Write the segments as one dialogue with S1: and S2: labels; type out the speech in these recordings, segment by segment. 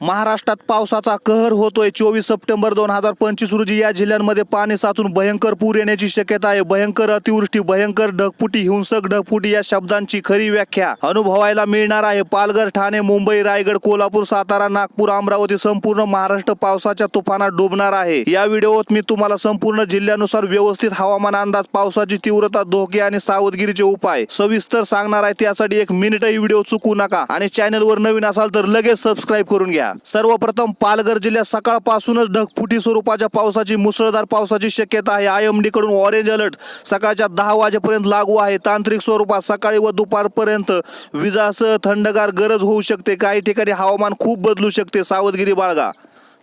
S1: महाराष्ट्रात पावसाचा कहर होतोय. चोवीस सप्टेंबर दोन हजार पंचवीस रोजी या जिल्ह्यांमध्ये पाणी साचून भयंकर पूर येण्याची शक्यता आहे. भयंकर अतिवृष्टी भयंकर ढगफुटी हिंसक ढगफुटी या शब्दांची खरी व्याख्या अनुभवायला मिळणार आहे. पालघर ठाणे मुंबई रायगड कोल्हापूर सातारा नागपूर अमरावती संपूर्ण महाराष्ट्र पावसाच्या तुफानात डुबणार आहे. या व्हिडिओत मी तुम्हाला संपूर्ण जिल्ह्यानुसार व्यवस्थित हवामान अंदाज पावसाची तीव्रता धोके आणि सावधगिरीचे उपाय सविस्तर सांगणार आहे. त्यासाठी एक मिनिटही व्हिडिओ चुकू नका आणि चॅनलवर नवीन असाल तर लगेच सबस्क्राईब करून घ्या. सर्वप्रथम पालघर जिल्ह्यात सकाळपासूनच ढगफुटी स्वरूपाच्या पावसाची मुसळधार पावसाची शक्यता आहे. आय एमकडून ऑरेंज अलर्ट सकाळच्या दहा वाजेपर्यंत लागू आहे. तांत्रिक स्वरूपात सकाळी व दुपारपर्यंत विजासह थंडगार गरज होऊ शकते. काही ठिकाणी हवामान खूप बदलू शकते. सावधगिरी बाळगा.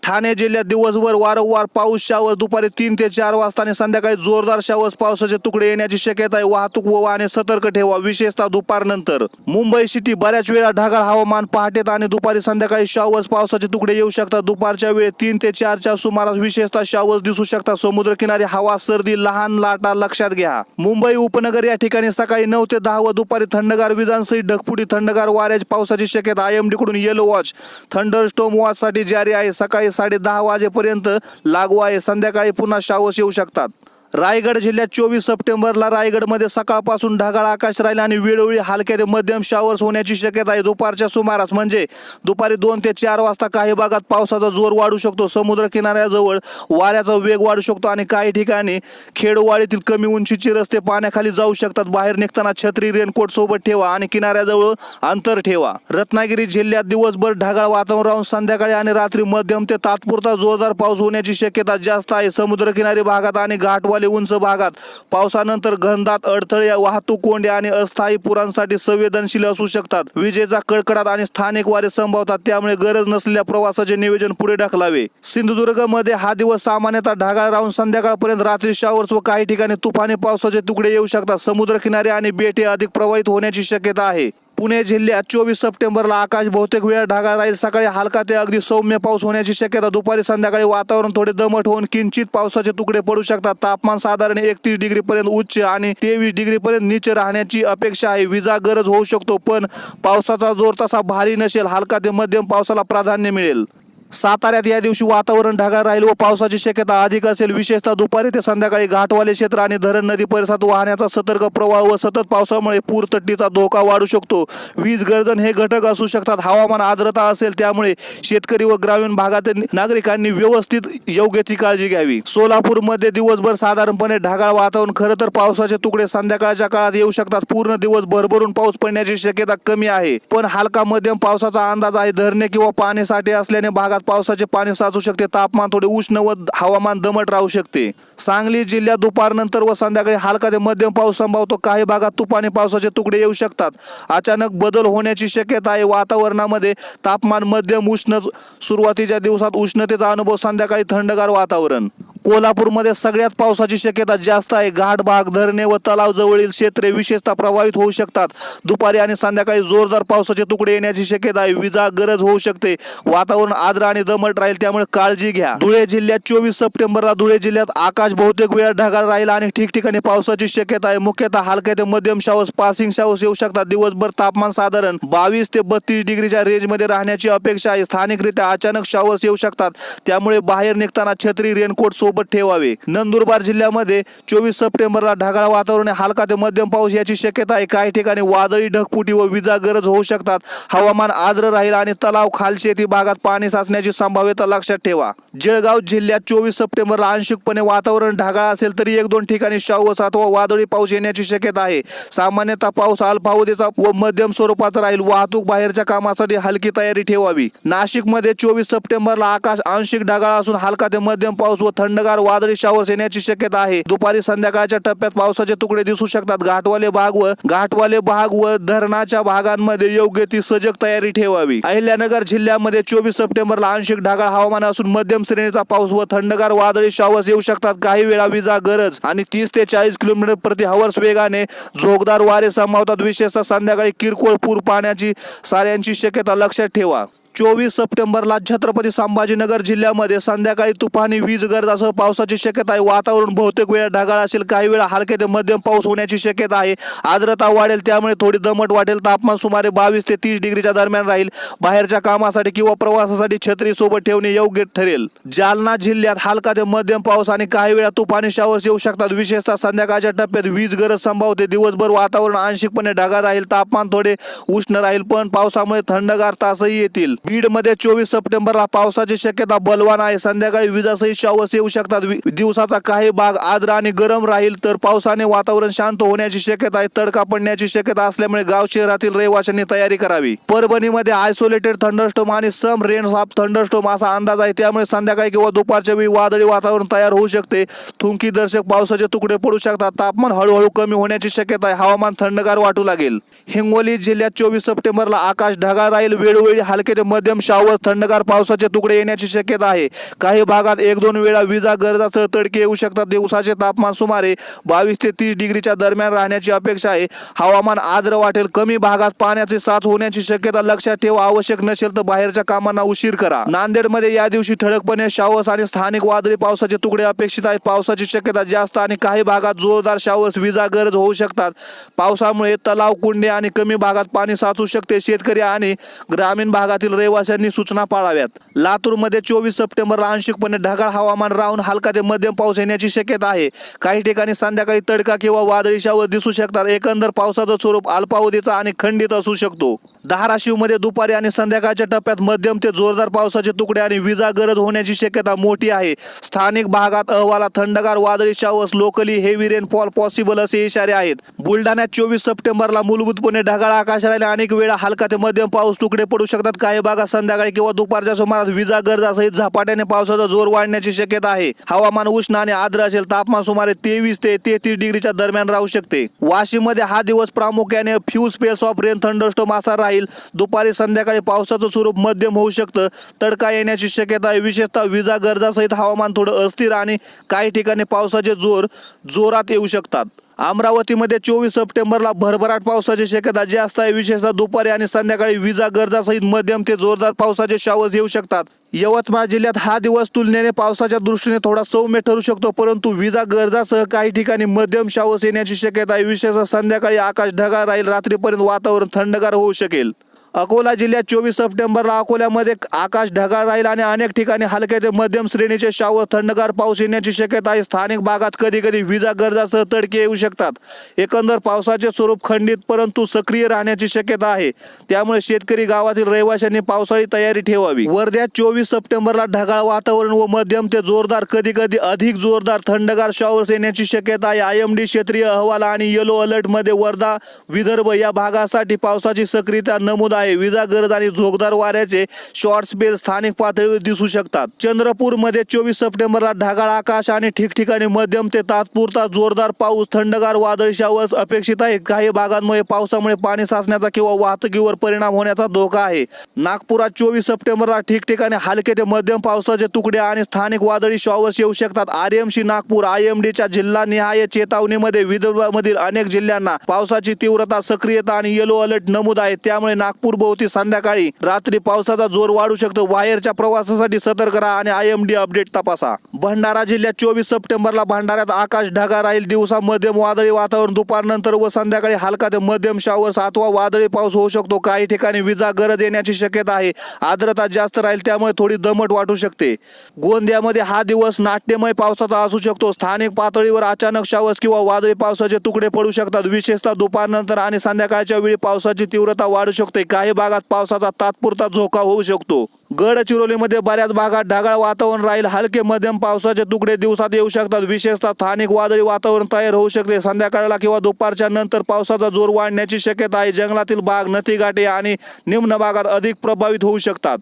S1: ठाणे जिल्ह्यात दिवसभर वारंवार पाऊस शावर दुपारी तीन ते चार वाजता आणि संध्याकाळी जोरदार शावर पावसाचे तुकडे येण्याची शक्यता आहे. वाहतूक व वाहने सतर्क ठेवा विशेषतः दुपारनंतर मुंबई सिटी बऱ्याच वेळा ढगाळ हवामान पहाटेत आणि दुपारी संध्याकाळी शावर्स पावसाचे तुकडे येऊ शकतात. दुपारच्या वेळी तीन ते चारच्या सुमारास विशेषतः शावर्स दिसू शकतात. समुद्रकिनारी हवा सर्दी लहान लाटा लक्षात घ्या. मुंबई उपनगर या ठिकाणी सकाळी नऊ ते दहा व दुपारी थंडगार विजांसहित ढगफुटी थंडगार वाऱ्याची पावसाची शक्यता आय एम डी कडून yellow watch thunderstorm watch साठी जारी आहे. सकाळी साडे दहा वाजेपर्यंत लागू आहे. संध्याकाळी पुन्हा शावस येऊ शकतात. रायगड जिल्ह्यात चोवीस सप्टेंबरला रायगडमध्ये सकाळपासून ढगाळ आकाश राहील आणि वेळोवेळी हलक्या ते मध्यम शावर्स होण्याची शक्यता आहे. दुपारच्या सुमारास म्हणजे दुपारी दोन ते चार वाजता काही भागात पावसाचा जोर वाढू शकतो. समुद्र किनाऱ्याजवळ वाऱ्याचा वेग वाढू शकतो आणि काही ठिकाणी खेडवाडीतील कमी उंचीचे रस्ते पाण्याखाली जाऊ शकतात. बाहेर निघताना छत्री रेनकोट सोबत ठेवा आणि किनाऱ्याजवळ अंतर ठेवा. रत्नागिरी जिल्ह्यात दिवसभर ढगाळ वातावरण राहून संध्याकाळी आणि रात्री मध्यम ते तात्पुरता जोरदार पाऊस होण्याची शक्यता जास्त आहे. समुद्रकिनारी भागात आणि घाटवाले उंच भागात. पावसानंतर घनदाट अडथळे वाहतूक कोंडे आणि अस्थायी पुरांसाठी संवेदनशील असू शकतात. विजेचा कडकडाट आणि स्थानिक वारे संभवतात. त्यामुळे गरज नसलेल्या प्रवासाचे नियोजन पुढे ढकलावे. सिंधुदुर्गमध्ये हा दिवस सामान्यतः ढगाळ राहून संध्याकाळपर्यंत रात्री शावर्स व काही ठिकाणी तुफानी पावसाचे तुकडे येऊ शकतात. समुद्रकिनारे आणि बेटे अधिक प्रवाहित होण्याची शक्यता आहे. पुणे जिल्ह्यात चोवीस सप्टेंबरला आकाश बहुतेक वेळ ढगाळ राहील. सकाळी हलका ते अगदी सौम्य पाऊस होण्याची शक्यता. दुपारी संध्याकाळी वातावरण थोडे दमट होऊन किंचित पावसाचे तुकडे पडू शकतात. तापमान साधारण एकतीस डिग्री पर्यंत उच्च आणि तेवीस डिग्री पर्यंत नीचे राहण्याची अपेक्षा आहे. विजा गरज होऊ शकतो पण पावसाचा जोर तसा भारी नसेल हलका ते मध्यम पावसाला प्राधान्य मिळेल. साताऱ्यात या दिवशी वातावरण ढगाळ राहील व पावसाची शक्यता अधिक असेल. विशेषतः दुपारी ते संध्याकाळी घाटवाले क्षेत्र आणि धरण नदी परिसरात वाहण्याचा सतर्क प्रवाह व सतत पावसामुळे पूरतट्टीचा धोका वाढू शकतो. वीज गर्जन हे घटक असू शकतात. हवामान आर्द्रता असेल त्यामुळे शेतकरी व ग्रामीण भागातील नागरिकांनी व्यवस्थित योग्य ती काळजी घ्यावी. सोलापूरमध्ये दिवसभर साधारणपणे ढगाळ वातावरण खरं तर पावसाचे तुकडे संध्याकाळच्या काळात येऊ शकतात. पूर्ण दिवस भरभरून पाऊस पडण्याची शक्यता कमी आहे. पण हलका मध्यम पावसाचा अंदाज आहे. धरणे किंवा पाणीसाठे असल्याने भागात पावसाचे पाणी साचू शकते. तापमान थोडे उष्ण व हवामान दमट राहू शकते. सांगली जिल्ह्यात दुपारनंतर व संध्याकाळी हलका ते मध्यम पाऊस संभवतो. काही भागात तुपाने पावसाचे तुकडे येऊ शकतात. अचानक बदल होण्याची शक्यता आहे. वातावरणामध्ये तापमान मध्यम उष्ण सुरुवातीच्या दिवसात उष्णतेचा अनुभव संध्याकाळी थंडगार वातावरण. कोल्हापूरमध्ये सगळ्यात पावसाची शक्यता जास्त आहे. घाट भाग धरणे व तलाव जवळील क्षेत्रे विशेषतः प्रभावित होऊ शकतात. दुपारी आणि संध्याकाळी जोरदार पावसाचे तुकडे येण्याची शक्यता आहे. विजा गरज होऊ शकते. वातावरण आर्द्र आणि दमट राहील त्यामुळे काळजी घ्या. धुळे जिल्ह्यात चोवीस सप्टेंबरला धुळे जिल्ह्यात आकाश बहुतेक वेळा ढगाळ राहील आणि ठिकठिकाणी पावसाची शक्यता आहे. मुख्यतः हलक्या ते मध्यम शावस पासिंग शावस येऊ शकतात. दिवसभर तापमान साधारण बावीस ते बत्तीस डिग्रीच्या रेंजमध्ये राहण्याची अपेक्षा आहे. स्थानिकरित्या अचानक शावर्स येऊ शकतात. त्यामुळे बाहेर निघताना छत्री रेनकोट सोबत ठेवावे. नंदुरबार जिल्ह्यामध्ये चोवीस सप्टेंबरला ढगाळ वातावरण हलका ते मध्यम पाऊस याची शक्यता आहे. काही ठिकाणी वादळी ढगफुटी व विजा गरज होऊ शकतात. हवामान आर्द्र राहील आणि तलाव खालशेती भागात पाणी असण्याची संभाव्यता लक्षात ठेवा. जळगाव जिल्ह्यात चोवीस सप्टेंबरला आंशिकपणे वातावरण ढगाळ असेल तरी एक दोन ठिकाणी शावस अथवा वादळी पाऊस येण्याची शक्यता आहे. सामान्यतः पाऊस अल्पावधीचा व मध्यम स्वरूपाचा राहील. वाहतूक बाहेरच्या कामासाठी हलकी तयारी ठेवावी. नाशिकमध्ये चोवीस सप्टेंबरला आकाश आंशिक ढगाळ असून हलका ते मध्यम पाऊस व थंडगार वादळी शावर्स येण्याची शक्यता आहे. दुपारी संध्याकाळच्या टप्प्यात पावसाचे तुकडे दिसू शकतात. घाटवाले भाग व घाटवाले भाग व धरणाच्या भागांमध्ये योग्य ती सजग तयारी ठेवावी. अहिल्यानगर जिल्ह्यामध्ये चोवीस सप्टेंबर सप्टेंबरला आंशिक ढगाळ हवामान असून मध्यम श्रेणीचा पाऊस व थंडगार वादळी शावर्स येऊ शकतात. काही वेळा विजा गरज आणि तीस ते चाळीस किलोमीटर प्रति हवर्स वेगाने जोगदार वारे समावतात विशेषतः संध्याकाळी किरकोळ पूर पाण्याची साऱ्यांची शक्यता लक्षात ठेवा. चोवीस सप्टेंबरला छत्रपती संभाजीनगर जिल्ह्यामध्ये संध्याकाळी तुफानी वीज गरजासह पावसाची शक्यता आहे. वातावरण बहुतेक वेळा ढगाळ असेल. काही वेळा हलके ते मध्यम पाऊस होण्याची शक्यता आहे. आर्द्रता वाढेल त्यामुळे थोडी दमट वाढेल तापमान सुमारे बावीस ते तीस डिग्रीच्या दरम्यान राहील. बाहेरच्या कामासाठी किंवा प्रवासासाठी छत्री सोबत ठेवणे योग्य ठरेल. जालना जिल्ह्यात हलका ते मध्यम पाऊस आणि काही वेळा तुफानी शावर्स येऊ शकतात. विशेषतः संध्याकाळच्या टप्प्यात वीज गरज संभावते. दिवसभर वातावरण आंशिकपणे ढगाळ राहील. तापमान थोडे उष्ण राहील पण पावसामुळे थंडगार तासही येतील. बीडमध्ये चोवीस सप्टेंबरला पावसाची शक्यता बलवान आहे. संध्याकाळी विजासही शावर्स येऊ शकतात. वि- दिवसाचा काही भाग आर्द्र आणि गरम राहील तर पावसाने वातावरण शांत होण्याची शक्यता आहे. तडका पडण्याची शक्यता असल्यामुळे गाव शहरातील रहिवाशांनी तयारी करावी. परभणीमध्ये आयसोलेटेड थंडरस्टोम आणि सम रेन्स ऑफ थंडरस्टोम असा अंदाज आहे. त्यामुळे संध्याकाळी किंवा दुपारच्या वेळी वादळी वातावरण तयार होऊ शकते. थुंकी दर्शक पावसाचे तुकडे पडू शकतात. तापमान हळूहळू कमी होण्याची शक्यता आहे. हवामान थंडगार वाटू लागेल. हिंगोली जिल्ह्यात चोवीस सप्टेंबरला आकाश ढगाळ राहील. वेळोवेळी हलके ते मध्यम शावर थंडगार पावसाचे तुकडे येण्याची शक्यता आहे. काही भागात एक दोन वेळा विजा गरजासह तडके येऊ शकतात. दिवसाचे तापमान सुमारे बावीस ते तीस डिग्रीच्या दरम्यान राहण्याची अपेक्षा आहे. हवामान आर्द्र वाटेल. कमी भागात पाण्याचे साच होण्याची शक्यता लक्षात ठेवा. आवश्यक नसेल तर बाहेरच्या कामांना उशीर करा. नांदेडमध्ये या दिवशी ठळकपणे शावस आणि स्थानिक वादळी पावसाचे तुकडे अपेक्षित आहेत. पावसाची शक्यता जास्त आणि काही भागात जोरदार शावस विजा गरज होऊ शकतात. पावसामुळे तलाव कुंडे आणि कमी भागात पाणी साचू शकते. शेतकरी आणि ग्रामीण भागातील रहिवाशांनी सूचना पाळाव्यात. लातूरमध्ये चोवीस सप्टेंबरला आंशिकपणे ढगाळ हवामान राहून हलका ते मध्यम पाऊस येण्याची शक्यता आहे. काही ठिकाणी संध्याकाळी तडका किंवा वादळी शावर दिसू शकतात. एकंदर पावसाचं स्वरूप अल्पावधीचा आणि खंडित असू शकतो. धाराशिवमध्ये दुपारी आणि संध्याकाळच्या टप्प्यात मध्यम ते जोरदार पावसाचे तुकडे आणि विजा गरज होण्याची शक्यता मोठी आहे. स्थानिक भागात अहवाला थंडगार वादळी शावस लोकली हेवी रेनफॉल पॉसिबल असे इशारे आहेत. बुलढाण्यात चोवीस सप्टेंबरला मूलभूतपणे ढगाळ आकाश राहिले. अनेक वेळा हलका ते मध्यम पाऊस तुकडे पडू शकतात. काही भागात संध्याकाळी किंवा दुपारच्या सुमारास विजा गरजासहित झपाट्याने पावसाचा जोर वाढण्याची शक्यता आहे. हवामान उष्ण आणि आर्द्र असेल तापमान सुमारे तेवीस ते तेहतीस डिग्रीच्या दरम्यान राहू शकते. वाशिममध्ये हा दिवस प्रामुख्याने few spells of rain thunderstorm असा राहील. दुपारी संध्याकाळी पावसाचं स्वरूप मध्यम होऊ शकतं. तडका येण्याची शक्यता आहे. विशेषतः विजा गरजासहित हवामान थोडं अस्थिर आणि काही ठिकाणी पावसाचे जोर जोरात येऊ शकतात. अमरावतीमध्ये चोवीस सप्टेंबरला भरभराट पावसाची शक्यता जी असता विशेषतः दुपारी आणि संध्याकाळी विजा गरजासहित मध्यम ते जोरदार पावसाचे शावर्स येऊ शकतात. यवतमाळ जिल्ह्यात हा दिवस तुलनेने पावसाच्या दृष्टीने थोडा सौम्य ठरू शकतो परंतु विजा गरजासह काही ठिकाणी मध्यम शावर्स येण्याची शक्यता आहे. विशेषतः संध्याकाळी आकाश ढगाळ राहील रात्रीपर्यंत वातावरण थंडगार होऊ शकेल. अकोला जिल्ह्यात चोवीस सप्टेंबरला अकोल्यामध्ये आकाश ढगाळ राहील आणि अनेक ठिकाणी हलके ते मध्यम श्रेणीचे शावर थंडगार पाऊस येण्याची शक्यता आहे. स्थानिक भागात कधी कधी विजा गरजासह तडके येऊ शकतात. एकंदर पावसाचे स्वरूप खंडित परंतु सक्रिय राहण्याची शक्यता आहे. त्यामुळे शेतकरी गावातील रहिवाशांनी पावसाळी तयारी ठेवावी. वर्ध्यात चोवीस सप्टेंबरला ढगाळ वातावरण व मध्यम ते जोरदार कधी कधी अधिक जोरदार थंडगार शॉवर्स येण्याची शक्यता आहे. आय एम डी क्षेत्रीय अहवाल आणि येलो अलर्टमध्ये वर्धा विदर्भ या भागासाठी पावसाची सक्रियता नमूद आहे. विजा गरज आणि झोकदार वाऱ्याचे शॉर्ट स्पेल स्थानिक पातळीवर दिसू शकतात. चंद्रपूरमध्ये चोवीस सप्टेंबरला ढगाळ आकाश आणि ठिकठिकाणी मध्यम ते तात्पुरता जोरदार पाऊस थंडगार वादळी शावस अपेक्षित आहे. काही भागांमुळे पावसामुळे पाणी साचण्याचा किंवा वाहतुकीवर परिणाम होण्याचा धोका आहे. नागपुरात चोवीस सप्टेंबरला ठिकठिकाणी हलके ते मध्यम पावसाचे तुकडे आणि स्थानिक वादळी शॉवर्स येऊ शकतात. R M C Nagpur I M डीच्या जिल्हा निहाय चेतावणीमध्ये विदर्भामधील अनेक जिल्ह्यांना पावसाची तीव्रता सक्रियता आणि येलो अलर्ट नमूद आहे. त्यामुळे नागपूर भोवती संध्याकाळी रात्री पावसाचा जोर वाढू शकतो. वायरच्या प्रवासासाठी सतर्क राहा आणि आय एम डी अपडेट तपासा. भंडारा जिल्ह्यात चोवीस सप्टेंबरला भंडाऱ्यात आकाश ढगा राहील. दिवसा मध्यम वादळी वातावरण. दुपारनंतर व संध्याकाळी हलका ते मध्यम शावर अथवा वादळी पाऊस होऊ शकतो. काही ठिकाणी विजा गरज येण्याची शक्यता आहे. आर्द्रता जास्त राहील. त्यामुळे थोडी दमट वाटू शकते. गोंदियामध्ये हा दिवस नाट्यमय पावसाचा असू शकतो. स्थानिक पातळीवर अचानक शावस किंवा वादळी पावसाचे तुकडे पडू शकतात. विशेषतः दुपारनंतर आणि संध्याकाळच्या वेळी पावसाची तीव्रता वाढू शकते. काही काही भागात पावसाचा तात्पुरता झोका होऊ शकतो. गडचिरोलीमध्ये बऱ्याच भागात ढगाळ वातावरण राहील. हलके मध्यम पावसाचे तुकडे दिवसात येऊ शकतात. विशेषतः स्थानिक वादळी वातावरण तयार होऊ शकते. संध्याकाळला किंवा दुपारच्या नंतर पावसाचा जोर वाढण्याची शक्यता आहे. जंगलातील भाग नदीकाठी आणि निम्न भागात अधिक प्रभावित होऊ शकतात.